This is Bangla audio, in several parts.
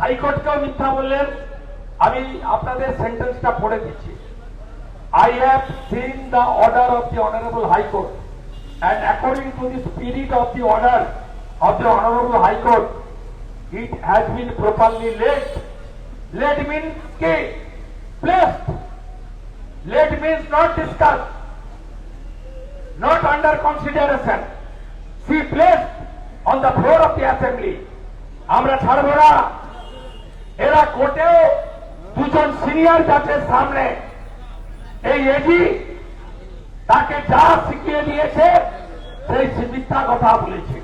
হাইকোর্টকেও মিথ্যা বললেন আমি আপনাদের সেন্টেন্সটা পড়ে দিচ্ছি I have seen the order of the Honorable High Court and according to the spirit of the order of the Honorable High Court, it has been properly laid. Laid means ki placed. Laid means not discussed, not under consideration. She placed on the floor of the assembly. আমরা ছাড়বো না এরা কোর্টেও দুজন সিনিয়র জাজের সামনে এই এজি তাকে যা শিখিয়ে দিয়েছে, সেই মিথ্যা কথা বলেছে।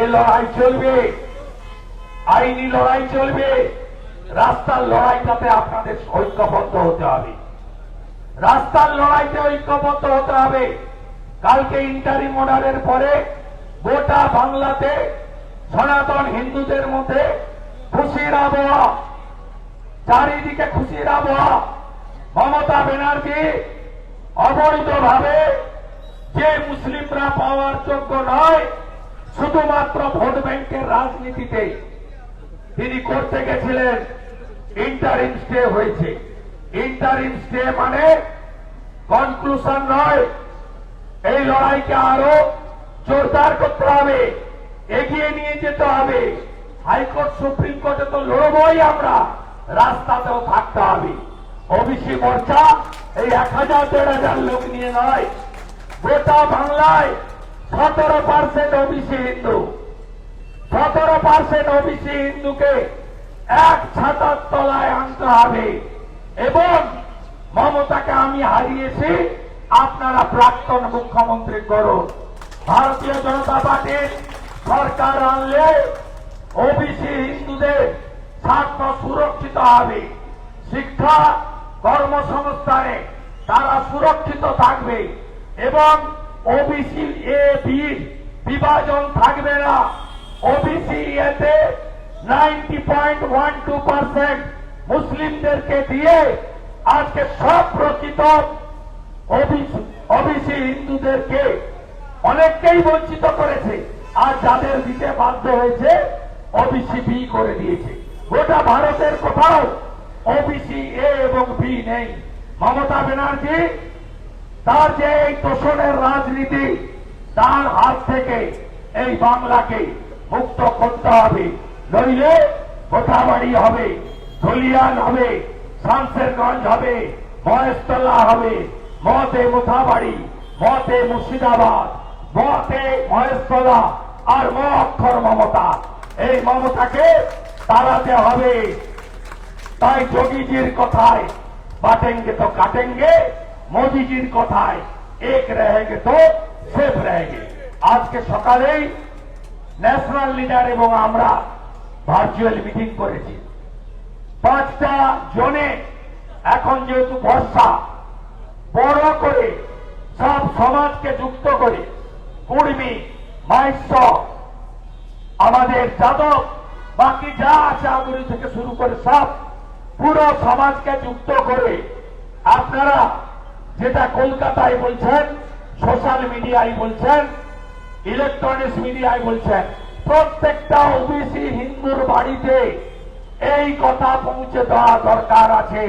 এ লড়াই চলবে, আইনি লড়াই চলবে, রাস্তার লড়াইটাতে আপনাদের ঐক্যবদ্ধ হতে হবে। রাস্তার লড়াইতে ঐক্যবদ্ধ হতে হবে। কালকে ইন্টারি অর্ডারের পরে গোটা বাংলাতে সনাতন হিন্দুদের মধ্যে চারিদিকে খুশির আবহাওয়া। মমতা ব্যানার্জি অবৈধভাবে যে মুসলিমরা পাওয়ার যোগ্য নয়, শুধুমাত্র ভোট ব্যাংকের রাজনীতিতে তিনি করতে গেছিলেন ইন্টারিম স্টে হয়েছে। ইন্টারিম স্টে মানে কনক্লুশন নয়, এই লড়াইকে আরও জোরদার করতে হবে, এগিয়ে নিয়ে যেতে হবে। হাইকোর্ট, সুপ্রিম কোর্টে তো লড়বই আমরা। রাস্তাতেও থাকতে হবে। ওবিসি মোর্চা এই এক হাজার, দেড় হাজার লোক নিয়ে নয়, গোটা বাংলায় সতেরো পার্সেন্ট ওবিসি হিন্দু। সতেরো পার্সেন্ট ওবিসি হিন্দুকে এক ছাতার তলায় আনতে হবে। এবং মমতাকে আমি হারিয়েছি, আপনারা প্রাক্তন মুখ্যমন্ত্রী করুন। ভারতীয় জনতা পার্টির সরকার আনলে ওবিসি হিন্দুদের সুরক্ষিত হবে শিক্ষা কর্মসংস্থানে তারা সুরক্ষিত থাকবে এবং ওবিসি এ বি বিভাজন থাকবে না। ওবিসি এতে ninety point one two percent মুসলিমদেরকে দিয়ে আজকে সব প্রকৃত ওবিসি হিন্দুদেরকে অনেককেই বঞ্চিত করেছে। আর যাদের দিতে বাধ্য হয়েছে ওবিসি বি করে দিয়েছে। গোটা ভারতের কোথাও ওবিসি এ এবং বি নেই। মমতা ব্যানার্জি, তার যে এই তোষণের রাজনীতি, তার হাত থেকে এই বাংলাকে মুক্ত করতে হবে। নইলে কোথাবাড়ি হবে? ধলিয়ান হবে, শামসেরগঞ্জ হবে, মহেশতলা হবে। মতে মুথাবাড়ি, মতে মুর্শিদাবাদ, মতে মহেশতলা আর ম অক্ষর মমতা। এই মমতাকে তাড়াতে হবে। তাই যোগীজির কথায়, বাটেঙ্গে তো কাটেঙ্গে, মোদিজির কথায়, এক রেগে তো সেফ রেগে আজকে সকালেই ন্যাশনাল লিডার এবং আমরা ভার্চুয়াল মিটিং করেছি। পাঁচটা জনে, এখন যেহেতু বর্ষা বড় করে সব সমাজকে যুক্ত করে কুর্মী মাইস আমাদের যাদব বাকি যা আছে আগুরি থেকে শুরু করে সব পুরো সমাজকে যুক্ত করে আপনারা যেটা কলকাতায় বলছেন, সোশ্যাল মিডিয়ায় বলছেন, ইলেকট্রনিক্স মিডিয়ায় বলছেন, প্রত্যেকটা ওবিসি হিন্দুর বাড়িতে এই কথা পৌঁছে দেওয়া দরকার আছে,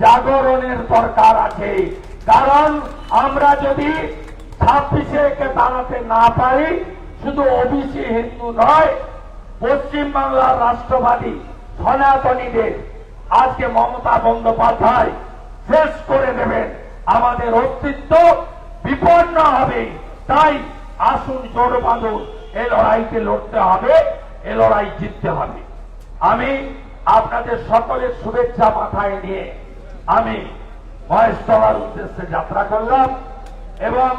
জাগরণের দরকার আছে। কারণ আমরা যদি ছাব্বিশে দাঁড়াতে না পারি, শুধু ওবিসি হিন্দু নয় পশ্চিম বাংলার রাষ্ট্রবাদী সনাতনীদের আজকে মমতা বন্দ্যোপাধ্যায় শেষ করে দেবেন। আমাদের অস্তিত্ব বিপন্ন হবে। তাই আসুন জোর বাঁধুন। এ লড়াইকে লড়তে হবে, এ লড়াই জিততে হবে। আমি আপনাদের সকলের শুভেচ্ছা মাথায় নিয়ে আমি মহেশতলার উদ্দেশ্যে যাত্রা করলাম এবং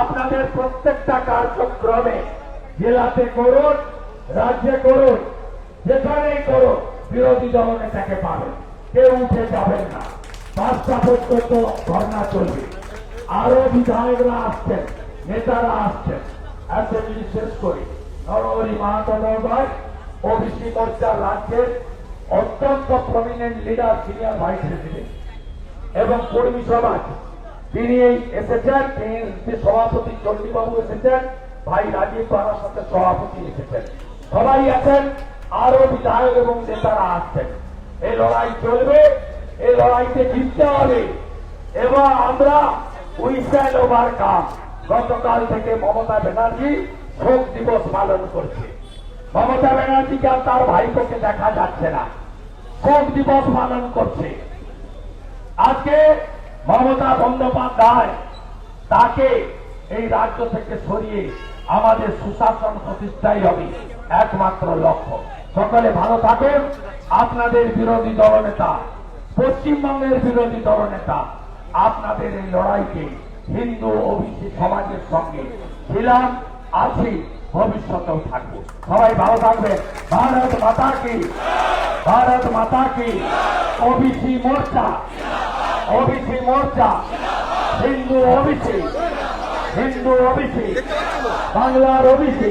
আপনাদের প্রত্যেকটা কার্যক্রমে জেলাতে করুন। রাজ্যে করুন, যেখানেই করুন, বিরোধী দল নেতাকে পাবেন। কেউ উঠে যাবেন না। পাঁচটা পর্যন্ত ধর্ণা চলবে। আরও বিধায়করা আসছেন, নেতারা আসছেন। অ্যাসেম্বলি শেষ করে। নরহরি মাহাতো মহোদয়, ওবিসি মোর্চার রাজ্যের অত্যন্ত prominent leader senior vice president এবং কর্মী সমাজ। তিনি এসেছেন, তিনি সভাপতি চণ্ডীবাবু এসেছেন, ভাই রাজীব বাবার সাথে সভাপতি এসেছেন। সবাই আছেন, আরও বিধায়ক এবং নেতারা আসছেন এই লড়াই চলবে এই লড়াইতে জিততে হবে। এবং আমরা উইস্যান্ড ওভার কাম। গতকাল থেকে মমতা ব্যানার্জি শোক দিবস পালন করছে। মমতা ব্যানার্জিকে আর তার ভাইপোকে দেখা যাচ্ছে না। শোক দিবস পালন করছে। আজকে মমতা বন্দ্যোপাধ্যায় তাকে এই রাজ্য থেকে সরিয়ে আমাদের সুশাসন প্রতিষ্ঠাই হবে। একমাত্র লক্ষ্য। সকলে ভালো থাকুন। আপনাদের বিরোধী দলনেতা পশ্চিমবঙ্গের বিরোধী দলনেতা আপনাদের এই লড়াইকে হিন্দু ওবিসি সমাজের সঙ্গে ছিলাম আছি, ভবিষ্যতেও থাকব। সবাই ভালো থাকবেন। ভারত মাতা কি? ভারত মাতা কি? OBC Morcha? OBC Morcha? Hindu OBC? Hindu OBC? বাংলার OBC?